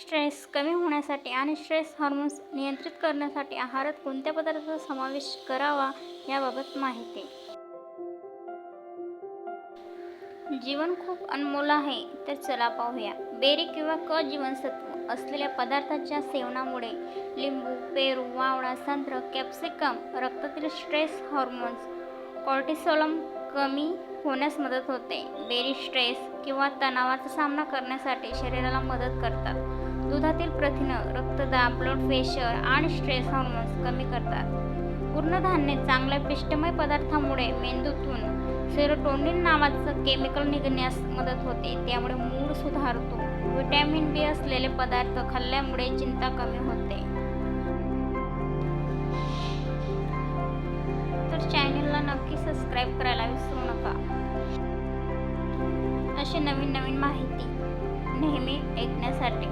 Stress कमी होण्यासाठी आणि स्ट्रेस हार्मोन्स नियंत्रित करण्यासाठी आहारात कोणत्या पदार्थाचा समावेश करावा याबाबत माहिती. जीवन खूप अनमोल आहे तर चला पाहूया. बेरी किंवा क जीवनसत्व असलेल्या पदार्थाच्या सेवनामुळे लिंबू पेरू वावळा संत्र कॅप्सिकम रक्तातील स्ट्रेस हॉर्मोन्स कॉर्टिसोलम कमी होण्यास मदत होते. बेरी स्ट्रेस किंवा तणावाचा सामना करण्यासाठी शरीराला मदत करतात. दुधातील प्रथिनं रक्तदाब ब्लड प्रेशर आणि स्ट्रेस हॉर्मोन्स कमी करतात. पूर्णधान्य चांगल्या पिष्टमय पदार्थामुळे मेंदूतून सेरोटोनिन नावाचं केमिकल निघण्यास मदत होते. त्यामुळे मूड सुधारतो. व्हिटॅमिन बी असलेले पदार्थ खाल्ल्यामुळे चिंता कमी होते. तर चॅनलला नक्की सबस्क्राईब करायला विसरू नका. अशी नवीन नवीन माहिती नेहमी ऐकण्यासाठी.